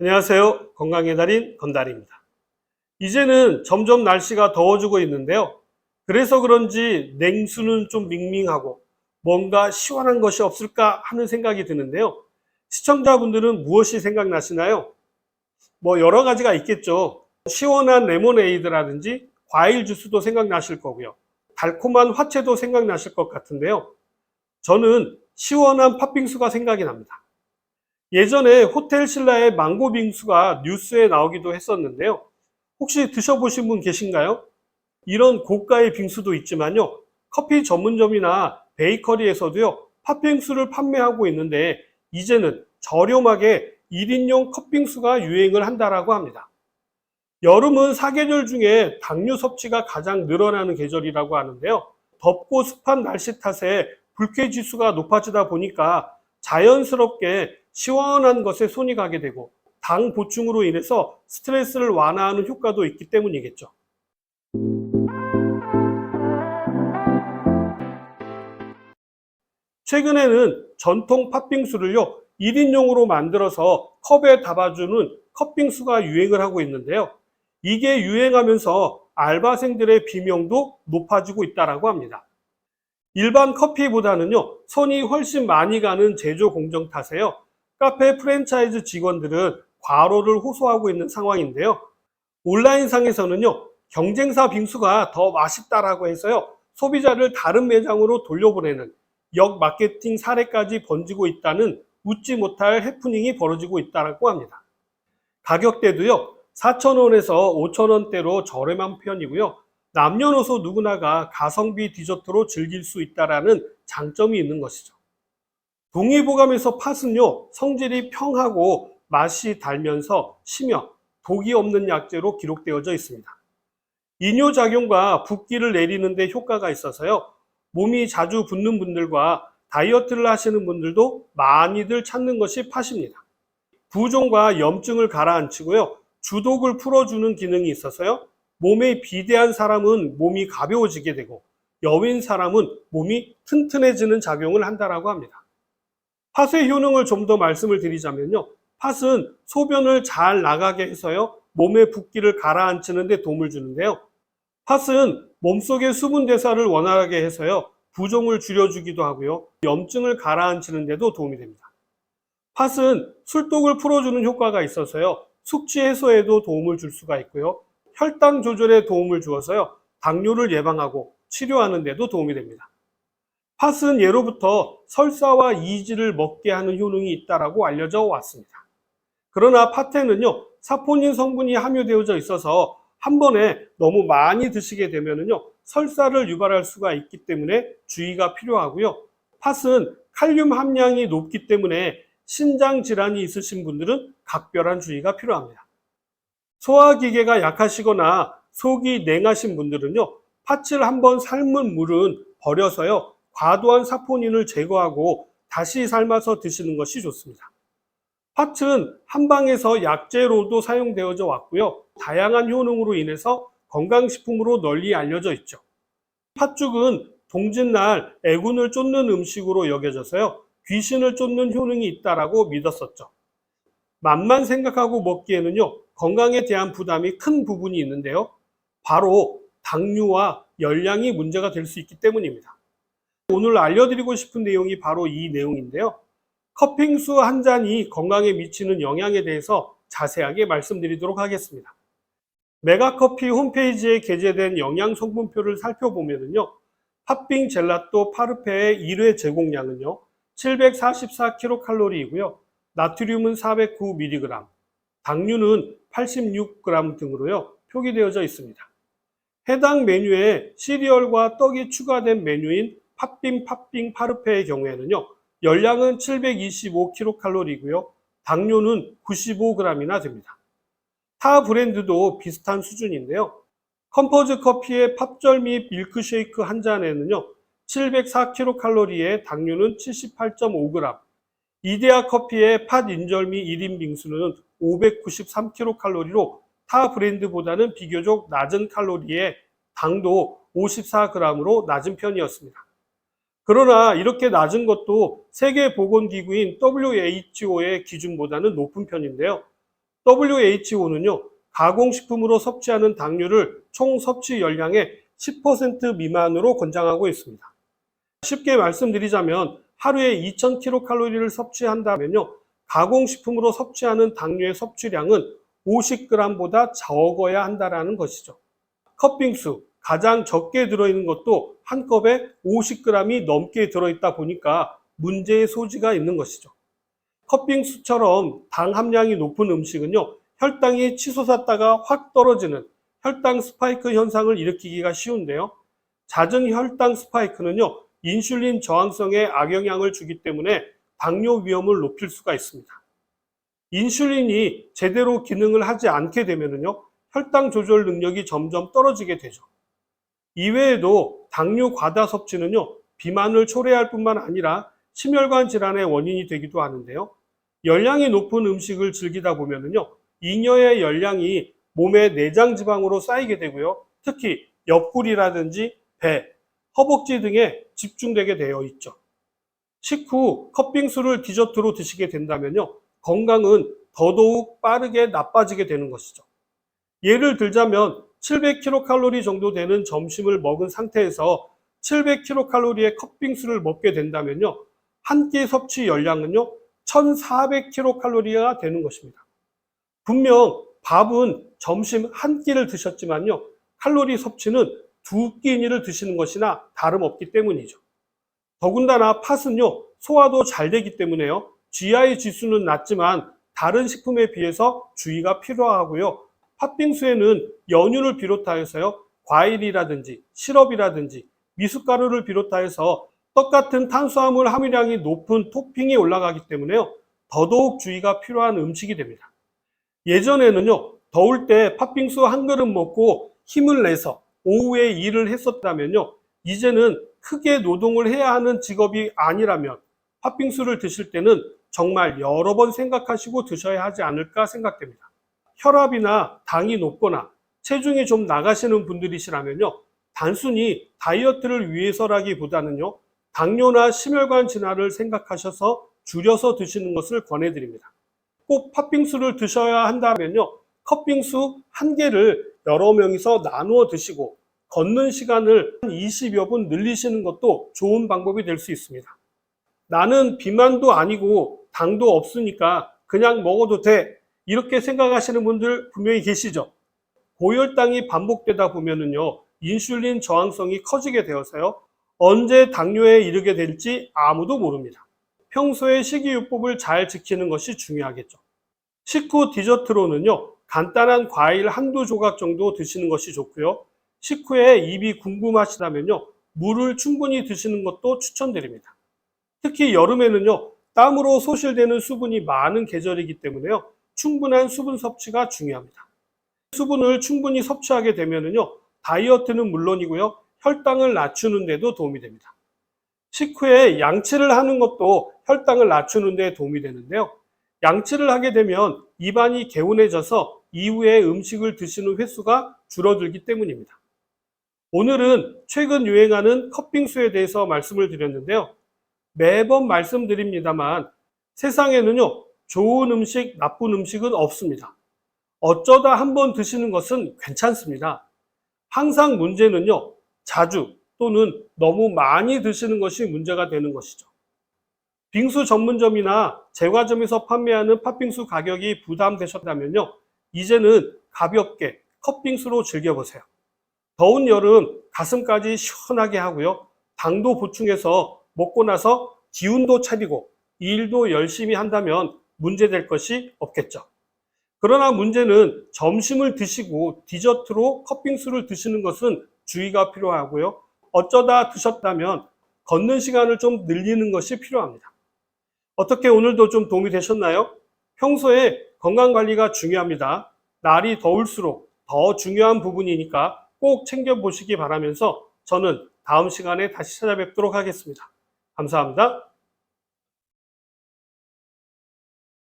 안녕하세요. 건강의 달인 건달입니다. 이제는 점점 날씨가 더워지고 있는데요. 그래서 그런지 냉수는 좀 밍밍하고 뭔가 시원한 것이 없을까 하는 생각이 드는데요. 시청자분들은 무엇이 생각나시나요? 뭐 여러 가지가 있겠죠. 시원한 레모네이드라든지 과일 주스도 생각나실 거고요. 달콤한 화채도 생각나실 것 같은데요. 저는 시원한 팥빙수가 생각이 납니다. 예전에 호텔 신라의 망고 빙수가 뉴스에 나오기도 했었는데요. 혹시 드셔보신 분 계신가요? 이런 고가의 빙수도 있지만요. 커피 전문점이나 베이커리에서도요. 팥빙수를 판매하고 있는데 이제는 저렴하게 1인용 컵빙수가 유행을 한다라고 합니다. 여름은 사계절 중에 당류 섭취가 가장 늘어나는 계절이라고 하는데요. 덥고 습한 날씨 탓에 불쾌 지수가 높아지다 보니까 자연스럽게 시원한 것에 손이 가게 되고 당 보충으로 인해서 스트레스를 완화하는 효과도 있기 때문이겠죠. 최근에는 전통 팥빙수를요, 1인용으로 만들어서 컵에 담아주는 컵빙수가 유행을 하고 있는데요. 이게 유행하면서 알바생들의 비명도 높아지고 있다고 합니다. 일반 커피보다는요, 손이 훨씬 많이 가는 제조 공정 탓에요. 카페 프랜차이즈 직원들은 과로를 호소하고 있는 상황인데요. 온라인상에서는요, 경쟁사 빙수가 더 맛있다라고 해서요, 소비자를 다른 매장으로 돌려보내는 역 마케팅 사례까지 번지고 있다는 웃지 못할 해프닝이 벌어지고 있다고 합니다. 가격대도요, 4,000원에서 5,000원대로 저렴한 편이고요. 남녀노소 누구나가 가성비 디저트로 즐길 수 있다라는 장점이 있는 것이죠. 동의보감에서 팥은요, 성질이 평하고 맛이 달면서 심여 독이 없는 약재로 기록되어져 있습니다. 이뇨작용과 붓기를 내리는데 효과가 있어서요, 몸이 자주 붓는 분들과 다이어트를 하시는 분들도 많이들 찾는 것이 팥입니다. 부종과 염증을 가라앉히고요, 주독을 풀어주는 기능이 있어서요, 몸에 비대한 사람은 몸이 가벼워지게 되고, 여인 사람은 몸이 튼튼해지는 작용을 한다라고 합니다. 팥의 효능을 좀 더 말씀을 드리자면요. 팥은 소변을 잘 나가게 해서요. 몸의 붓기를 가라앉히는 데 도움을 주는데요. 팥은 몸속의 수분 대사를 원활하게 해서요. 부종을 줄여주기도 하고요. 염증을 가라앉히는 데도 도움이 됩니다. 팥은 술독을 풀어주는 효과가 있어서요. 숙취 해소에도 도움을 줄 수가 있고요. 혈당 조절에 도움을 주어서요. 당뇨를 예방하고 치료하는 데도 도움이 됩니다. 팥은 예로부터 설사와 이지를 먹게 하는 효능이 있다라고 알려져 왔습니다. 그러나 팥에는요, 사포닌 성분이 함유되어져 있어서 한 번에 너무 많이 드시게 되면은요, 설사를 유발할 수가 있기 때문에 주의가 필요하고요. 팥은 칼륨 함량이 높기 때문에 신장 질환이 있으신 분들은 각별한 주의가 필요합니다. 소화기계가 약하시거나 속이 냉하신 분들은요, 팥을 한번 삶은 물은 버려서요, 과도한 사포닌을 제거하고 다시 삶아서 드시는 것이 좋습니다. 팥은 한방에서 약재로도 사용되어져 왔고요. 다양한 효능으로 인해서 건강식품으로 널리 알려져 있죠. 팥죽은 동짓날 애군을 쫓는 음식으로 여겨져서요. 귀신을 쫓는 효능이 있다라고 믿었었죠. 맛만 생각하고 먹기에는요. 건강에 대한 부담이 큰 부분이 있는데요. 바로 당류와 열량이 문제가 될 수 있기 때문입니다. 오늘 알려드리고 싶은 내용이 바로 이 내용인데요. 커핑수 한 잔이 건강에 미치는 영향에 대해서 자세하게 말씀드리도록 하겠습니다. 메가커피 홈페이지에 게재된 영양 성분표를 살펴보면요. 팥빙 젤라또 파르페의 1회 제공량은요. 744kcal이고요. 나트륨은 409mg, 당류는 86g 등으로요. 표기되어져 있습니다. 해당 메뉴에 시리얼과 떡이 추가된 메뉴인 팥빙 팥빙 파르페의 경우에는요. 열량은 725kcal이고요. 당뇨는 95g이나 됩니다. 타 브랜드도 비슷한 수준인데요. 컴포즈 커피의 팝절 및 밀크쉐이크 한 잔에는요. 704kcal에 당류는 78.5g, 이데아 커피의 팥 인절미 1인 빙수는 593kcal로 타 브랜드보다는 비교적 낮은 칼로리에 당도 54g으로 낮은 편이었습니다. 그러나 이렇게 낮은 것도 세계보건기구인 WHO의 기준보다는 높은 편인데요. WHO는요, 가공식품으로 섭취하는 당류를 총 섭취 열량의 10% 미만으로 권장하고 있습니다. 쉽게 말씀드리자면 하루에 2000kcal를 섭취한다면요, 가공식품으로 섭취하는 당류의 섭취량은 50g보다 적어야 한다라는 것이죠. 컵빙수 가장 적게 들어있는 것도 한 컵에 50g이 넘게 들어있다 보니까 문제의 소지가 있는 것이죠. 컵빙수처럼 당 함량이 높은 음식은요, 혈당이 치솟았다가 확 떨어지는 혈당 스파이크 현상을 일으키기가 쉬운데요. 잦은 혈당 스파이크는요, 인슐린 저항성에 악영향을 주기 때문에 당뇨 위험을 높일 수가 있습니다. 인슐린이 제대로 기능을 하지 않게 되면요, 혈당 조절 능력이 점점 떨어지게 되죠. 이외에도 당뇨 과다 섭취는요, 비만을 초래할 뿐만 아니라 심혈관 질환의 원인이 되기도 하는데요. 열량이 높은 음식을 즐기다 보면요, 잉여의 열량이 몸의 내장 지방으로 쌓이게 되고요. 특히 옆구리라든지 배, 허벅지 등에 집중되게 되어 있죠. 식후 컵빙수를 디저트로 드시게 된다면요. 건강은 더더욱 빠르게 나빠지게 되는 것이죠. 예를 들자면 700kcal 정도 되는 점심을 먹은 상태에서 700kcal의 컵빙수를 먹게 된다면요. 한 끼 섭취 열량은요. 1400kcal가 되는 것입니다. 분명 밥은 점심 한 끼를 드셨지만요. 칼로리 섭취는 두 끼니를 드시는 것이나 다름없기 때문이죠. 더군다나 팥은요. 소화도 잘 되기 때문에요. GI 지수는 낮지만 다른 식품에 비해서 주의가 필요하고요. 팥빙수에는 연유를 비롯하여서요. 과일이라든지 시럽이라든지 미숫가루를 비롯하여서 똑같은 탄수화물 함유량이 높은 토핑이 올라가기 때문에요. 더더욱 주의가 필요한 음식이 됩니다. 예전에는요, 더울 때 팥빙수 한 그릇 먹고 힘을 내서 오후에 일을 했었다면요, 이제는 크게 노동을 해야 하는 직업이 아니라면 팥빙수를 드실 때는 정말 여러 번 생각하시고 드셔야 하지 않을까 생각됩니다. 혈압이나 당이 높거나 체중이 좀 나가시는 분들이시라면요, 단순히 다이어트를 위해서라기보다는요, 당뇨나 심혈관 질환을 생각하셔서 줄여서 드시는 것을 권해드립니다. 꼭 팥빙수를 드셔야 한다면요, 컵빙수 한 개를 여러 명이서 나누어 드시고 걷는 시간을 한 20여 분 늘리시는 것도 좋은 방법이 될 수 있습니다. 나는 비만도 아니고 당도 없으니까 그냥 먹어도 돼. 이렇게 생각하시는 분들 분명히 계시죠. 고혈당이 반복되다 보면은요, 인슐린 저항성이 커지게 되어서요, 언제 당뇨에 이르게 될지 아무도 모릅니다. 평소에 식이요법을 잘 지키는 것이 중요하겠죠. 식후 디저트로는요, 간단한 과일 한두 조각 정도 드시는 것이 좋고요. 식후에 입이 궁금하시다면요, 물을 충분히 드시는 것도 추천드립니다. 특히 여름에는요, 땀으로 소실되는 수분이 많은 계절이기 때문에요, 충분한 수분 섭취가 중요합니다. 수분을 충분히 섭취하게 되면은요, 다이어트는 물론이고요, 혈당을 낮추는 데도 도움이 됩니다. 식후에 양치를 하는 것도 혈당을 낮추는 데 도움이 되는데요. 양치를 하게 되면 입안이 개운해져서 이후에 음식을 드시는 횟수가 줄어들기 때문입니다. 오늘은 최근 유행하는 컵빙수에 대해서 말씀을 드렸는데요. 매번 말씀드립니다만 세상에는요, 좋은 음식, 나쁜 음식은 없습니다. 어쩌다 한 번 드시는 것은 괜찮습니다. 항상 문제는요, 자주 또는 너무 많이 드시는 것이 문제가 되는 것이죠. 빙수 전문점이나 제과점에서 판매하는 팥빙수 가격이 부담되셨다면요, 이제는 가볍게 컵빙수로 즐겨보세요. 더운 여름 가슴까지 시원하게 하고요, 당도 보충해서 먹고 나서 기운도 차리고 일도 열심히 한다면 문제될 것이 없겠죠. 그러나 문제는 점심을 드시고 디저트로 컵빙수를 드시는 것은 주의가 필요하고요. 어쩌다 드셨다면 걷는 시간을 좀 늘리는 것이 필요합니다. 어떻게 오늘도 좀 도움이 되셨나요? 평소에 건강 관리가 중요합니다. 날이 더울수록 더 중요한 부분이니까 꼭 챙겨보시기 바라면서 저는 다음 시간에 다시 찾아뵙도록 하겠습니다. 감사합니다.